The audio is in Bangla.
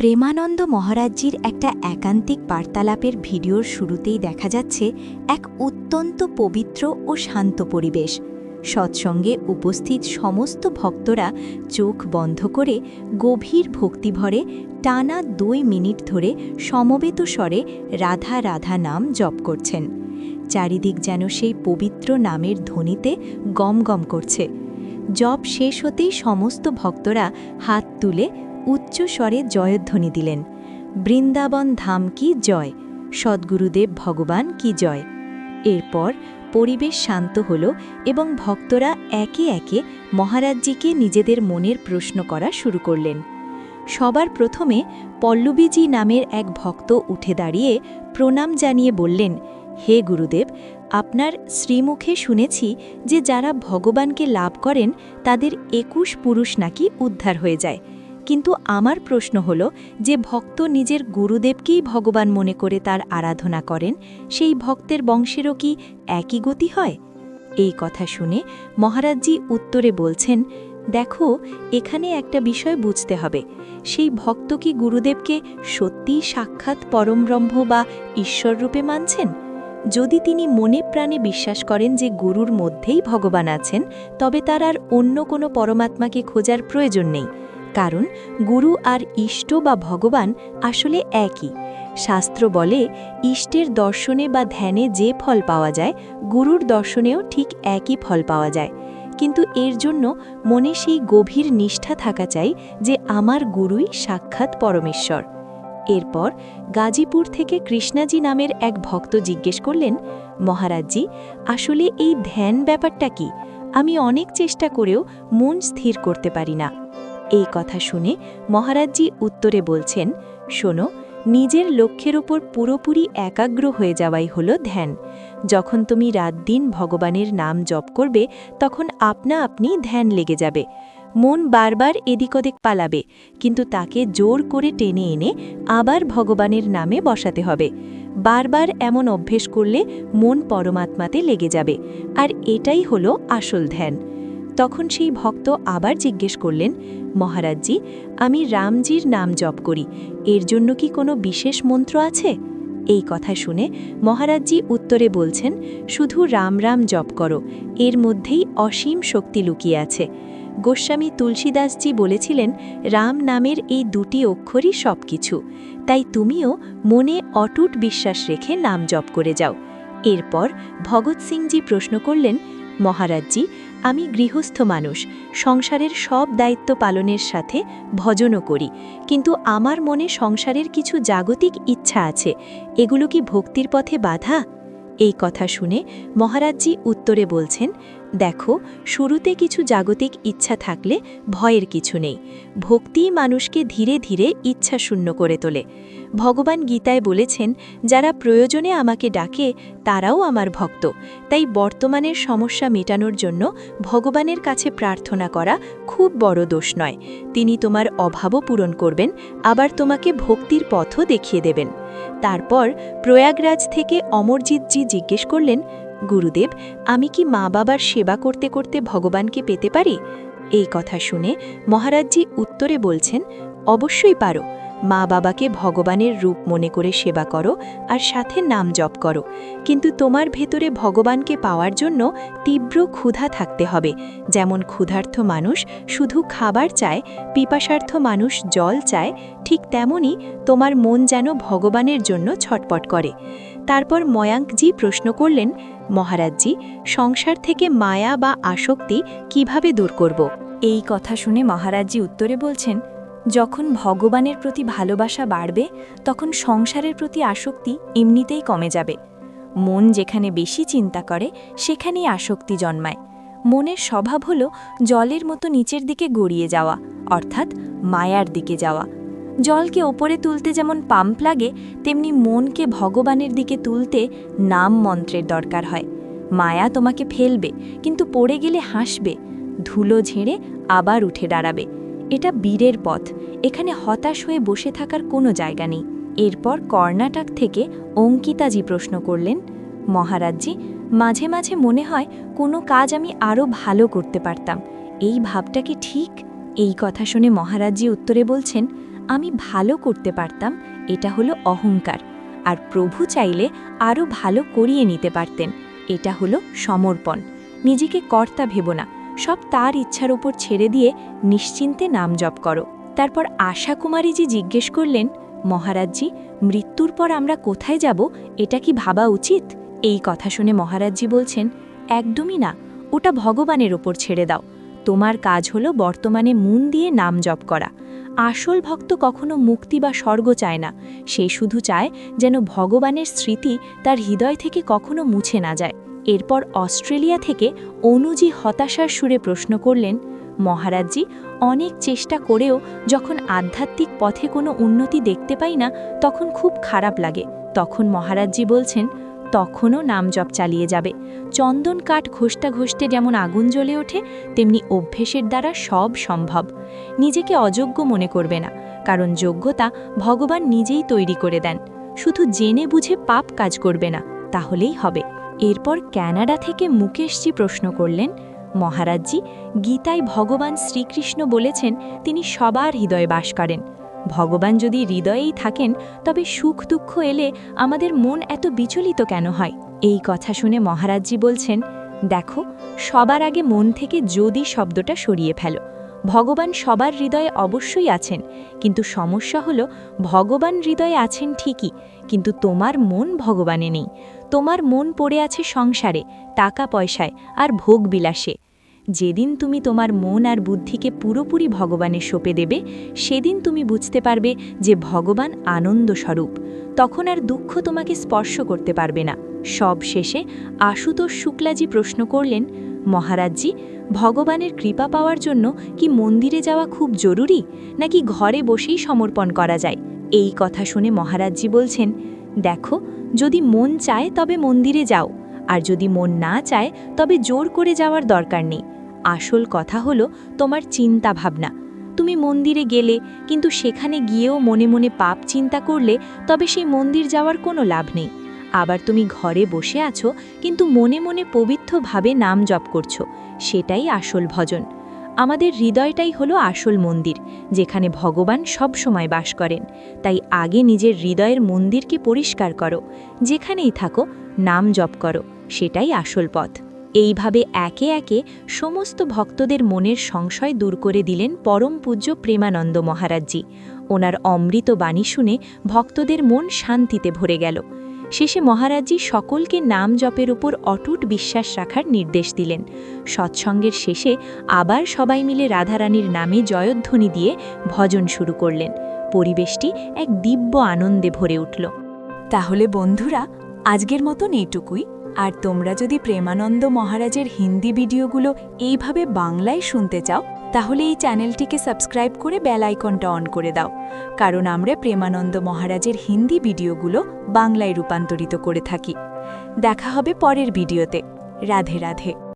প্রেমানন্দ মহারাজজির একটা একান্তিক বার্তালাপের ভিডিওর শুরুতেই দেখা যাচ্ছে এক অত্যন্ত পবিত্র ও শান্ত পরিবেশ। সৎসঙ্গে উপস্থিত সমস্ত ভক্তরা চোখ বন্ধ করে গভীর ভক্তিভরে টানা দুই মিনিট ধরে সমবেত স্বরে রাধা রাধা নাম জপ করছেন। চারিদিক যেন সেই পবিত্র নামের ধ্বনিতে গম গম করছে। জপ শেষ হতেই সমস্ত ভক্তরা হাত তুলে উচ্চ স্বরে জয়ধ্বনি দিলেন, বৃন্দাবন ধাম কি জয়? সদ্গুরুদেব ভগবান কি জয়? এরপর পরিবেশ শান্ত হল এবং ভক্তরা একে একে মহারাজজিকে নিজেদের মনের প্রশ্ন করা শুরু করলেন। সবার প্রথমে পল্লবীজি নামের এক ভক্ত উঠে দাঁড়িয়ে প্রণাম জানিয়ে বললেন, হে গুরুদেব, আপনার শ্রীমুখে শুনেছি যে যারা ভগবানকে লাভ করেন তাদের একুশ পুরুষ নাকি উদ্ধার হয়ে যায়। কিন্তু আমার প্রশ্ন হল, যে ভক্ত নিজের গুরুদেবকেই ভগবান মনে করে তার আরাধনা করেন, সেই ভক্তের বংশেরও কি একই গতি হয়? এই কথা শুনে মহারাজজি উত্তরে বলছেন, দেখো, এখানে একটা বিষয় বুঝতে হবে। সেই ভক্ত কি গুরুদেবকে সত্যিই সাক্ষাৎ পরমব্রহ্ম বা ঈশ্বররূপে মানছেন? যদি তিনি মনে প্রাণে বিশ্বাস করেন যে গুরুর মধ্যেই ভগবান আছেন, তবে তার আর অন্য কোনো পরমাত্মাকে খোঁজার প্রয়োজন নেই। কারণ গুরু আর ইষ্ট বা ভগবান আসলে একই। শাস্ত্র বলে, ইষ্টের দর্শনে বা ধ্যানে যে ফল পাওয়া যায়, গুরুর দর্শনেও ঠিক একই ফল পাওয়া যায়। কিন্তু এর জন্য মনে সেই গভীর নিষ্ঠা থাকা চাই যে আমার গুরুই সাক্ষাৎ পরমেশ্বর। এরপর গাজীপুর থেকে কৃষ্ণাজি নামের এক ভক্ত জিজ্ঞেস করলেন, মহারাজজি, আসলে এই ধ্যান ব্যাপারটা কি? আমি অনেক চেষ্টা করেও মন স্থির করতে পারি না। এই কথা শুনে মহারাজজি উত্তরে বলছেন, শোনো, নিজের লক্ষ্যের ওপর পুরোপুরি একাগ্র হয়ে যাওয়াই হলো ধ্যান। যখন তুমি রাত দিন ভগবানের নাম জপ করবে, তখন আপনা আপনি ধ্যান লেগে যাবে। মন বারবার এদিক ওদিক পালাবে, কিন্তু তাকে জোর করে টেনে এনে আবার ভগবানের নামে বসাতে হবে। বারবার এমন অভ্যেস করলে মন পরমাত্মাতে লেগে যাবে। আর এটাই হলো আসল ধ্যান। তখন সেই ভক্ত আবার জিজ্ঞেস করলেন, মহারাজজি, আমি রামজির নাম জপ করি, এর জন্য কি কোনো বিশেষ মন্ত্র আছে? এই কথা শুনে মহারাজজি উত্তরে বলছেন, শুধু রাম রাম জপ করো, এর মধ্যেই অসীম শক্তি লুকিয়ে আছে। গোস্বামী তুলসীদাসজি বলেছিলেন, রাম নামের এই দুটি অক্ষরই সব কিছু তাই তুমিও মনে অটুট বিশ্বাস রেখে নাম জপ করে যাও। এরপর ভগৎ সিংজি প্রশ্ন করলেন, মহারাজজি আমি গৃহস্থ মানুষ, সংসারের সব দায়িত্ব পালনের সাথে ভজনও করি। কিন্তু আমার মনে সংসারের কিছু জাগতিক ইচ্ছা আছে। এগুলো কি ভক্তির পথে বাধা? এই কথা শুনে মহারাজজি উত্তরে বলছেন দেখো, শুরুতে কিছু জাগতিক ইচ্ছা থাকলে ভয়ের কিছু নেই। ভক্তিই মানুষকে ধীরে ধীরে ইচ্ছা শূন্য করে তোলে। ভগবান গীতায় বলেছেন, যারা প্রয়োজনে আমাকে ডাকে, তারাও আমার ভক্ত। তাই বর্তমানের সমস্যা মেটানোর জন্য ভগবানের কাছে প্রার্থনা করা খুব বড় দোষ নয়। তিনি তোমার অভাবও পূরণ করবেন, আবার তোমাকে ভক্তির পথও দেখিয়ে দেবেন। তারপর প্রয়াগরাজ থেকে অমরজিৎজি জিজ্ঞেস করলেন গুরুদেব, আমি কি মা বাবার সেবা করতে করতে ভগবানকে পেতে পারি? এই কথা শুনে মহারাজজি উত্তরে বলছেন, অবশ্যই পারো। মা বাবাকে ভগবানের রূপ মনে করে সেবা করো আর সাথে নাম জপ করো। কিন্তু তোমার ভেতরে ভগবানকে পাওয়ার জন্য তীব্র ক্ষুধা থাকতে হবে। যেমন ক্ষুধার্থ মানুষ শুধু খাবার চায়, পিপাসার্থ মানুষ জল চায়, ঠিক তেমনই তোমার মন যেন ভগবানের জন্য ছটপট করে। তারপর ময়াঙ্কজি প্রশ্ন করলেন, মহারাজজি, সংসার থেকে মায়া বা আসক্তি কীভাবে দূর করব? এই কথা শুনে মহারাজজি উত্তরে বলছেন যখন ভগবানের প্রতি ভালোবাসা বাড়বে, তখন সংসারের প্রতি আসক্তি এমনিতেই কমে যাবে। মন যেখানে বেশি চিন্তা করে, সেখানেই আসক্তি জন্মায়। মনের স্বভাব হল জলের মতো নিচের দিকে গড়িয়ে যাওয়া, অর্থাৎ মায়ার দিকে যাওয়া। জলকে ওপরে তুলতে যেমন পাম্প লাগে, তেমনি মনকে ভগবানের দিকে তুলতে নাম মন্ত্রের দরকার হয়। মায়া তোমাকে ফেলবে, কিন্তু পড়ে গেলে হাসবে, ধুলো ঝেড়ে আবার উঠে দাঁড়াবে। এটা বীরের পথ। এখানে হতাশ হয়ে বসে থাকার কোনো জায়গা নেই। এরপর কর্ণাটক থেকে অঙ্কিতাজি প্রশ্ন করলেন, মহারাজজি, মাঝে মাঝে মনে হয় কোনো কাজ আমি আরও ভালো করতে পারতাম। এই ভাবটা কি ঠিক? এই কথা শুনে মহারাজজি উত্তরে বলছেন, আমি ভালো করতে পারতাম, এটা হলো অহংকার। আর প্রভু চাইলে আরও ভালো করিয়ে নিতে পারতেন, এটা হলো সমর্পণ। নিজেকে কর্তা ভেবো না। সব তার ইচ্ছার উপর ছেড়ে দিয়ে নিশ্চিন্তে নাম জপ করো। তারপর আশা কুমারীজি জিজ্ঞেস করলেন, মহারাজজি, মৃত্যুর পর আমরা কোথায় যাব? এটা কি ভাবা উচিত? এই কথা শুনে মহারাজজি বলছেন, একদমই না, ওটা ভগবানের ওপর ছেড়ে দাও। তোমার কাজ হলো বর্তমানে মন দিয়ে নাম জপ করা। আসল ভক্ত কখনো মুক্তি বা স্বর্গ চায় না। সে শুধু চায় যেন ভগবানের স্মৃতি তার হৃদয় থেকে কখনো মুছে না যায়। এরপর অস্ট্রেলিয়া থেকে অনুজি হতাশার সুরে প্রশ্ন করলেন, মহারাজজি, অনেক চেষ্টা করেও যখন আধ্যাত্মিক পথে কোনো উন্নতি দেখতে পাই না, তখন খুব খারাপ লাগে। তখন মহারাজজি বলছেন, তখনও নাম জপ চালিয়ে যাবে। চন্দন কাঠ ঘষটা ঘষতে যেমন আগুন জ্বলে ওঠে, তেমনি অভ্যেসের দ্বারা সব সম্ভব। নিজেকে অযোগ্য মনে করবে না, কারণ যোগ্যতা ভগবান নিজেই তৈরি করে দেন। শুধু জেনে বুঝে পাপ কাজ করবে না, তাহলেই হবে। এরপর ক্যানাডা থেকে মুকেশজি প্রশ্ন করলেন, মহারাজজি, গীতায় ভগবান শ্রীকৃষ্ণ বলেছেন তিনি সবার হৃদয়ে বাস করেন। ভগবান যদি হৃদয়েই থাকেন, তবে সুখ দুঃখ এলে আমাদের মন এত বিচলিত কেন হয়? এই কথা শুনে মহারাজজি বলছেন, দেখো, সবার আগে মন থেকে যদি শব্দটা সরিয়ে ফেলো। ভগবান সবার হৃদয়ে অবশ্যই আছেন, কিন্তু সমস্যা হলো ভগবান হৃদয়ে আছেন ঠিকই কিন্তু তোমার মন ভগবানে নেই। তোমার মন পড়ে আছে সংসারে, টাকা পয়সায় আর ভোগ বিলাসে। যেদিন তুমি তোমার মন আর বুদ্ধিকে পুরোপুরি ভগবানের সোপে দেবে, সেদিন তুমি বুঝতে পারবে যে ভগবান আনন্দ স্বরূপ তখন আর দুঃখ তোমাকে স্পর্শ করতে পারবে না। সব শেষে আশুতোষ শুক্লাজি প্রশ্ন করলেন, মহারাজজি, ভগবানের কৃপা পাওয়ার জন্য কি মন্দিরে যাওয়া খুব জরুরি? নাকি ঘরে বসেই সমর্পণ করা যায়? এই কথা শুনে মহারাজজি বলছেন, দেখো, যদি মন চায় তবে মন্দিরে যাও, আর যদি মন না চায় তবে জোর করে যাওয়ার দরকার নেই। আসল কথা হলো তোমার চিন্তা ভাবনা তুমি মন্দিরে গেলে, কিন্তু সেখানে গিয়েও মনে মনে পাপ চিন্তা করলে তবে সেই মন্দির যাওয়ার কোনো লাভ নেই। আবার তুমি ঘরে বসে আছো, কিন্তু মনে মনে পবিত্রভাবে নাম জপ করছ, সেটাই আসল ভজন। আমাদের হৃদয়টাই হলো আসল মন্দির, যেখানে ভগবান সব সময় বাস করেন। তাই আগে নিজের হৃদয়ের মন্দিরকে পরিষ্কার করো, যেখানেই থাকো নাম জপ করো, সেটাই আসল পথ। এইভাবে একে একে সমস্ত ভক্তদের মনের সংশয় দূর করে দিলেন পরম পূজ্য প্রেমানন্দ মহারাজজি। ওনার অমৃত বাণী শুনে ভক্তদের মন শান্তিতে ভরে গেল। শেষে মহারাজজি সকলকে নাম জপের উপর অটুট বিশ্বাস রাখার নির্দেশ দিলেন। সৎসঙ্গের শেষে আবার সবাই মিলে রাধারানীর নামে জয়ধ্বনি দিয়ে ভজন শুরু করলেন। পরিবেশটি এক দিব্য আনন্দে ভরে উঠল। তাহলে বন্ধুরা, আজকের মতন এইটুকুই। আর তোমরা যদি প্রেমানন্দ মহারাজের হিন্দি ভিডিওগুলো এইভাবে বাংলায় শুনতে চাও তাহলে এই চ্যানেলটিকে সাবস্ক্রাইব করে বেল আইকনটা অন করে দাও। কারণ আমরা প্রেমানন্দ মহারাজের হিন্দি ভিডিওগুলো বাংলায় রূপান্তরিত করে থাকি। দেখা হবে পরের ভিডিওতে। রাধে রাধে।